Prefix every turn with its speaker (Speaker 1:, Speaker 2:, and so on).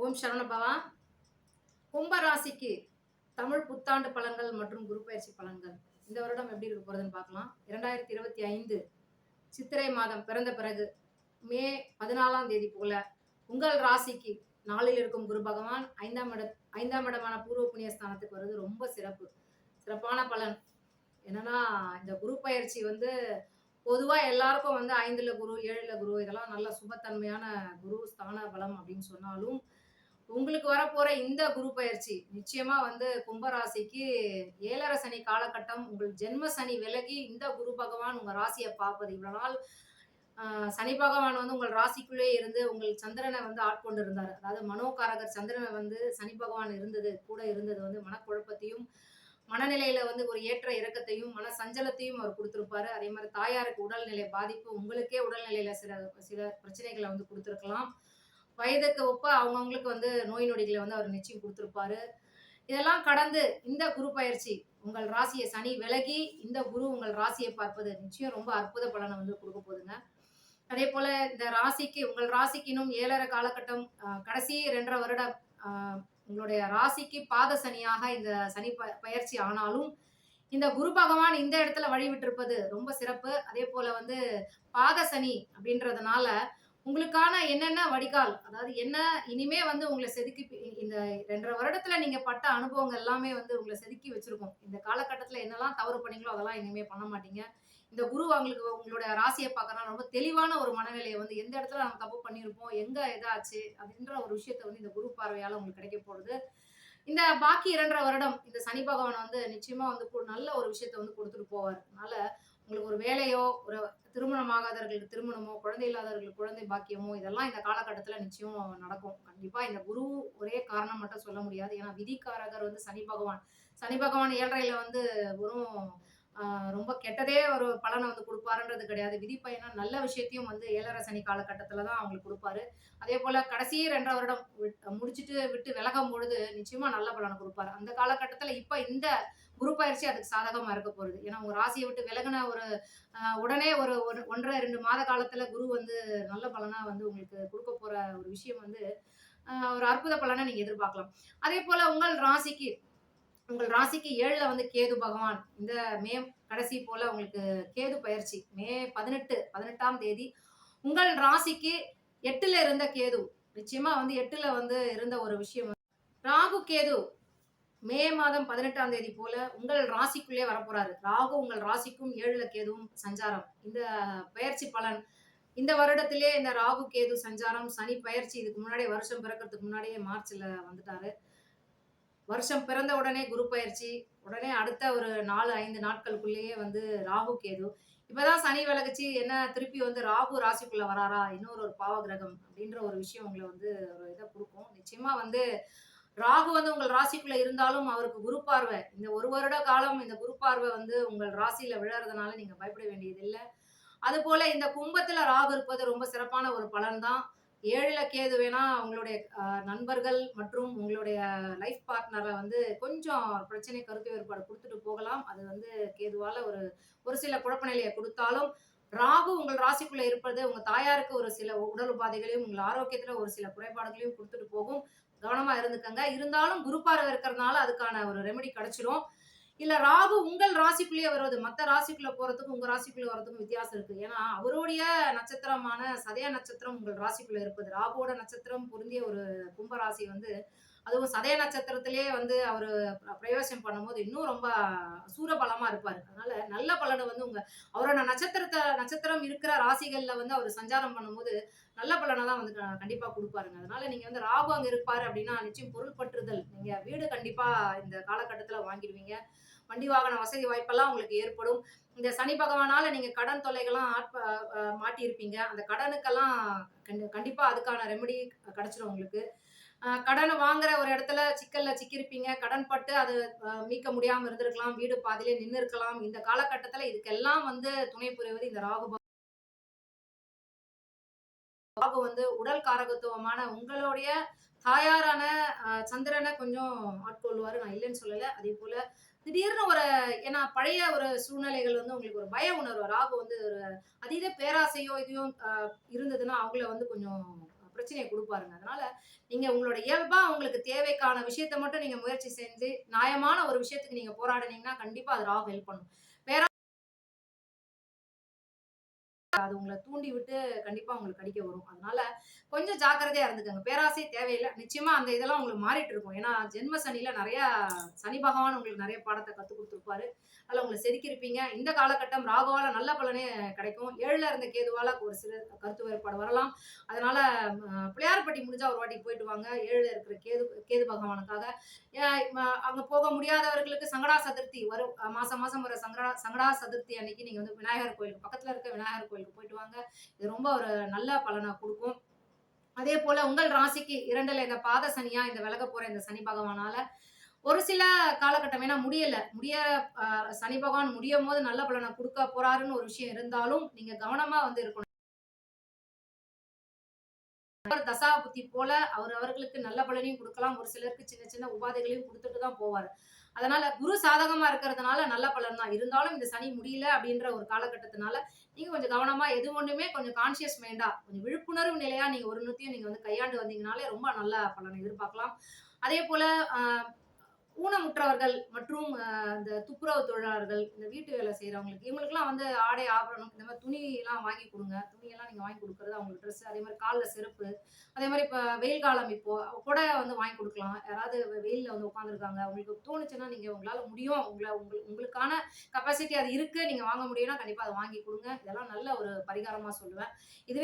Speaker 1: ஓம் சரவணபவா கும்ப ராசிக்கு தமிழ் புத்தாண்டு பலன்கள் மற்றும் குரு பயிற்சி பலன்கள். இந்த வருடம் எப்படி இருக்க போறதுன்னு பார்க்கலாம். இரண்டாயிரத்தி இருபத்தி ஐந்து சித்திரை மாதம் பிறந்த பிறகு மே பதினாலாம் தேதி போல உங்கள் ராசிக்கு நாளில் இருக்கும் குரு பகவான் ஐந்தாம் இட ஐந்தாம் இடமான பூர்வ புண்ணிய ஸ்தானத்துக்கு வருது ரொம்ப சிறப்பு. சிறப்பான பலன். என்னன்னா இந்த குரு பயிற்சி வந்து பொதுவாக எல்லாருக்கும் வந்து ஐந்துல குரு ஏழுல குரு இதெல்லாம் நல்ல சுபத்தன்மையான குரு ஸ்தான பலம் அப்படின்னு சொன்னாலும் உங்களுக்கு வரப்போற இந்த குரு பயிற்சி நிச்சயமா வந்து கும்பராசிக்கு ஏழர சனி காலகட்டம் உங்கள் ஜென்ம சனி விலகி இந்த குரு பகவான் உங்க ராசியை பார்ப்பது. இவ்வளவு நாள் சனி பகவான் வந்து உங்கள் ராசிக்குள்ளே இருந்து உங்கள் சந்திரனை வந்து ஆட்கொண்டு இருந்தார் அதாவது மனோகாரகர் சந்திரனை வந்து சனி பகவான் இருந்தது கூட இருந்தது வந்து மனக்குழப்பத்தையும் மனநிலையில வந்து ஒரு ஏற்ற இறக்கத்தையும் மன சஞ்சலத்தையும் அவர் கொடுத்துருப்பாரு. அதே மாதிரி தாயாருக்கு உடல்நிலை பாதிப்பு உங்களுக்கே உடல்நிலையில சில சில பிரச்சனைகளை வந்து கொடுத்துருக்கலாம். வயதுக்கு ஒப்ப அவங்கவுங்களுக்கு வந்து நோய் நொடிகளை வந்து அவர் நிச்சயம் கொடுத்துருப்பாரு. இதெல்லாம் கடந்து இந்த குரு பயிற்சி உங்கள் ராசியை சனி விலகி இந்த குரு உங்கள் ராசியை பார்ப்பது நிச்சயம் ரொம்ப அற்புத பலனை வந்து கொடுக்க போகுதுங்க. அதே போல இந்த ராசிக்கு உங்கள் ராசிக்கு இன்னும் ஏழரை காலகட்டம் கடைசி ரெண்டரை வருடம் உங்களுடைய ராசிக்கு பாத சனியாக இந்த சனி ப- பயிற்சி ஆனாலும் இந்த குரு பகவான் இந்த இடத்துல வழிவிட்டிருப்பது ரொம்ப சிறப்பு. அதே போல வந்து பாத சனி அப்படின்றதுனால உங்களுக்கான என்னென்ன வடிகால் அதாவது என்ன இனிமே வந்து உங்களை செதுக்கி இந்த ரெண்டரை வருடத்துல நீங்க பட்ட அனுபவங்கள் எல்லாமே வந்து உங்களை செதுக்கி வச்சிருக்கோம். இந்த காலகட்டத்துல என்னெல்லாம் தவறு பண்ணீங்களோ அதெல்லாம் இனிமே பண்ண மாட்டீங்க. இந்த குரு அவங்களுக்கு உங்களோட ராசியை பார்க்கறனா ரொம்ப தெளிவான ஒரு மனநிலையை வந்து எந்த இடத்துல நம்ம தப்பு பண்ணியிருப்போம் எங்க இதாச்சு அப்படின்ற ஒரு விஷயத்த வந்து இந்த குரு பார்வையால உங்களுக்கு கிடைக்க போகுது. இந்த பாக்கி இரண்டரை வருடம் இந்த சனி பகவான் வந்து நிச்சயமா வந்து கு- நல்ல ஒரு விஷயத்த வந்து கொடுத்துட்டு போவார். அதனால உங்களுக்கு ஒரு வேலையோ ஒரு திருமணமாகாதவர்களுக்கு திருமணமோ குழந்தை இல்லாதவர்களுக்கு குழந்தை பாக்கியமோ இதெல்லாம் இந்த காலகட்டத்தில் நிச்சயம் நடக்கும். கண்டிப்பாக இந்த குரு ஒரே காரணம் மட்டும் சொல்ல முடியாது. ஏன்னா விதிக்காரகர் வந்து சனி பகவான். சனி பகவான் ஏழரையில் வந்து வெறும் ரொம்ப கெட்டதே ஒரு பலனை வந்து கொடுப்பாருன்றது கிடையாது. விதி பயனா நல்ல விஷயத்தையும் வந்து ஏழரசனி காலகட்டத்தில் தான் அவங்களுக்கு கொடுப்பாரு. அதே போல் கடைசி ரெண்டரை வருடம் முடிச்சுட்டு விட்டு விலகும் பொழுது நிச்சயமாக நல்ல பலனை கொடுப்பாரு. அந்த காலகட்டத்தில் இப்போ இந்த குரு பயிற்சி அதுக்கு சாதகமாக இருக்க போகுது. ஏன்னா உங்கள் ராசியை விட்டு விலகின ஒரு உடனே ஒரு ஒரு ஒன்றரை ரெண்டு மாத காலத்தில் குரு வந்து நல்ல பலனாக வந்து உங்களுக்கு கொடுக்க போகிற ஒரு விஷயம் வந்து ஒரு அற்புத பலனை நீங்கள் எதிர்பார்க்கலாம். அதே போல் உங்கள் ராசிக்கு உங்கள் ராசிக்கு ஏழுல வந்து கேது பகவான். இந்த மே கடைசி போல உங்களுக்கு கேது பயிற்சி. மே பதினெட்டு பதினெட்டாம் தேதி உங்கள் ராசிக்கு எட்டுல இருந்த கேது. நிச்சயமா வந்து எட்டுல வந்து இருந்த ஒரு விஷயம் ராகு கேது. மே மாதம் பதினெட்டாம் தேதி போல உங்கள் ராசிக்குள்ளே வரப்போறாரு. ராகு உங்கள் ராசிக்கும் ஏழுல கேதுவும் சஞ்சாரம். இந்த பயிற்சி பலன் இந்த வருடத்திலே இந்த ராகு கேது சஞ்சாரம் சனி பயிற்சி இதுக்கு முன்னாடியே வருஷம் பிறக்கிறதுக்கு முன்னாடியே மார்ச்ல வந்துட்டாரு. வருஷம் பிறந்த உடனே குரு பயிற்சி உடனே அடுத்த ஒரு நாலு ஐந்து நாட்களுக்குள்ளேயே வந்து ராகு கேது. இப்பதான் சனி விலகுச்சு என்ன திருப்பி வந்து ராகு ராசிக்குள்ள வராரா இன்னொரு ஒரு பாவ கிரகம் அப்படின்ற ஒரு விஷயம் உங்களை வந்து ஒரு இதை கொடுக்கும். நிச்சயமா வந்து ராகு வந்து உங்கள் ராசிக்குள்ள இருந்தாலும் அவருக்கு குரு பார்வை. இந்த ஒரு வருட காலம் இந்த குரு பார்வை வந்து உங்கள் ராசியில விழறதுனால நீங்க பயப்பட வேண்டியது இல்லை அது போல இந்த கும்பத்துல ராகு இருப்பது ரொம்ப சிறப்பான ஒரு பலன் தான் ஏழில் கேது வேணா உங்களுடைய நண்பர்கள் மற்றும் உங்களுடைய லைஃப் பார்ட்னரை வந்து கொஞ்சம் பிரச்சனை கருத்து வேறுபாடு கொடுத்துட்டு போகலாம். அது வந்து கேதுவால ஒரு ஒரு சில குழப்ப நிலையை கொடுத்தாலும் ராகு உங்கள் ராசிக்குள்ள இருப்பது உங்க தாயாருக்கு ஒரு சில உடல் உபாதைகளையும் உங்கள் ஆரோக்கியத்துல ஒரு சில குறைபாடுகளையும் கொடுத்துட்டு போகும். கவனமா இருந்துக்கங்க. இருந்தாலும் குரு பார்வை இருக்கிறதுனால அதுக்கான ஒரு ரெமெடி கிடச்சிரும். இல்ல ராகு உங்கள் ராசிக்குள்ளேயே வருவது. மத்த ராசிக்குள்ள போறதுக்கும் உங்க ராசிக்குள்ள வர்றதுக்கும் வித்தியாசம் இருக்கு. ஏன்னா அவருடைய நட்சத்திரமான சதய நட்சத்திரம் உங்கள் ராசிக்குள்ள இருப்பது. ராகுவோட நட்சத்திரம் பொருந்திய ஒரு கும்ப ராசி வந்து அதுவும் சதய நட்சத்திரத்திலேயே வந்து அவர் பிரயோசனம் பண்ணும்போது இன்னும் ரொம்ப சூரபலமா இருப்பார். அதனால நல்ல பலனை வந்து உங்க அவரோட நட்சத்திரத்தை நட்சத்திரம் இருக்கிற ராசிகள்ல வந்து அவர் சஞ்சாரம் பண்ணும்போது நல்ல பலனை தான் வந்து க- கண்டிப்பா கொடுப்பாருங்க. அதனால நீங்க வந்து ராகு அங்க இருப்பாரு அப்படின்னா நிச்சயம் பொருள் பற்றுதல். நீங்க வீடு கண்டிப்பா இந்த காலகட்டத்துல வாங்கிடுவீங்க. வண்டி வாகன வசதி வாய்ப்பெல்லாம் உங்களுக்கு ஏற்படும். இந்த சனி பகவானால நீங்க கடன் தொல்லைகள்லாம் மாட்டியிருப்பீங்க. அந்த கடனுக்கெல்லாம் கண்டி- கண்டிப்பா அதுக்கான ரெமெடி கிடைச்சிடும் உங்களுக்கு. கடனை வாங்குற ஒரு இடத்துல சிக்கல்ல சிக்கியிருப்பீங்க. கடன் பட்டு அது மீட்க முடியாம இருந்திருக்கலாம். வீடு பாதிலே நின்று இருக்கலாம் இந்த காலகட்டத்துல இதுக்கெல்லாம் வந்து துணை புரிவது இந்த ராகுபா ராகு வந்து உடல் காரகத்துவமான உங்களுடைய தாயாரான சந்திரனை கொஞ்சம் ஆட்கொள்வாரு நான் இல்லைன்னு சொல்லல. அதே போல திடீர்னு ஒரு ஏன்னா பழைய ஒரு சூழ்நிலைகள் வந்து உங்களுக்கு ஒரு பய உணர்வு. ராகு வந்து ஒரு அதீத பேராசையோ இதையும் இருந்ததுன்னா அவங்கள வந்து கொஞ்சம் பிரச்சனையை கொடுப்பாருங்க. அதனால நீங்க உங்களோட இயல்பா உங்களுக்கு தேவைக்கான விஷயத்த மட்டும் நீங்க முயற்சி செஞ்சு நியாயமான ஒரு விஷயத்துக்கு நீங்க போராடினீங்கன்னா கண்டிப்பா அது ராகு ஹெல்ப் பண்ணும். அது உங்களை தூண்டி விட்டு கண்டிப்பா உங்களுக்கு கடிக்க வரும். அதனால கொஞ்சம் ஜாக்கிரதையா இருந்துக்கங்க. பேராசை தேவையில்லை. நிச்சயமா அந்த இதெல்லாம் உங்களுக்கு மாறிட்டு இருக்கும். ஏன்னா ஜென்ம சனியில நிறைய சனி பகவான் உங்களுக்கு நிறைய பாடத்தை கத்து கொடுத்துருப்பாரு. அதில் உங்களை செதுக்கியிருப்பீங்க. இந்த காலகட்டம் ராகுவால நல்ல பலனே கிடைக்கும். ஏழுல இருந்த கேதுவால ஒரு சில கருத்து வேறுபாடு வரலாம். அதனால பிள்ளையார்பட்டி முடிஞ்சா ஒரு வாட்டி போயிட்டு வாங்க. ஏழுல இருக்கிற கேது கேது பகவானுக்காக. ஏன், அங்க போக முடியாதவர்களுக்கு சங்கடா சதுர்த்தி வரும். மாசம் மாசம் வர சங்கடா சங்கடா சதுர்த்தி அன்னைக்கு நீங்க வந்து விநாயகர் கோயிலுக்கு பக்கத்துல இருக்க விநாயகர் கோயில் கோவிலுக்கு போயிட்டு வாங்க. இது ரொம்ப ஒரு நல்ல பலனை கொடுக்கும். அதே போல உங்கள் ராசிக்கு இரண்டுல இந்த பாத சனியா இந்த விலக போற இந்த சனி பகவானால ஒரு சில காலகட்டம் ஏன்னா முடியல. முடிய சனி பகவான் முடியும் போது நல்ல பலனை கொடுக்க போறாருன்னு ஒரு விஷயம் இருந்தாலும் நீங்க கவனமா வந்து இருக்கணும். அவர் தசா புத்தி போல அவர் அவர்களுக்கு நல்ல பலனையும் கொடுக்கலாம். ஒரு சிலருக்கு சின்ன சின்ன உபாதைகளையும் கொடுத்துட்டு தான் போவார். அதனால குரு சாதகமா இருக்கிறதுனால நல்ல பலன் தான். இருந்தாலும் இந்த சனி முடியல அப்படின்ற ஒரு காலகட்டத்தினால நீங்க கொஞ்சம் கவனமா எது ஒண்ணுமே கொஞ்சம் கான்சியஸ் மைண்டா கொஞ்சம் விழிப்புணர்வு நிலையா நீங்க ஒரு நுத்தியும் நீங்க வந்து கையாண்டு வந்தீங்கனாலே ரொம்ப நல்ல பலனை எதிர்பார்க்கலாம். அதே போல ஆஹ், ஊனமுற்றவர்கள் மற்றும் இந்த துப்புரவு தொழிலாளர்கள் இந்த வீட்டு வேலை செய்கிறவங்களுக்கு இவங்களுக்குலாம் வந்து ஆடை ஆபரணம் இந்த மாதிரி துணியெல்லாம் வாங்கி கொடுங்க. துணியெல்லாம் நீங்கள் வாங்கி கொடுக்குறது அவங்களுக்கு ட்ரெஸ் அதே மாதிரி காலில் செருப்பு அதே மாதிரி இப்போ வெயில் காலம் இப்போது கொடை வந்து வாங்கி கொடுக்கலாம். யாராவது வெயிலில் வந்து உட்காந்துருக்காங்க உங்களுக்கு தோணுச்சுன்னா நீங்கள் உங்களால் முடியும். உங்களை உங்களுக்கு உங்களுக்கான கெப்பாசிட்டி அது இருக்குது நீங்கள் வாங்க முடியும்னா கண்டிப்பாக அதை வாங்கி கொடுங்க. இதெல்லாம் நல்ல ஒரு பரிகாரமாக சொல்லுவேன். இதுவே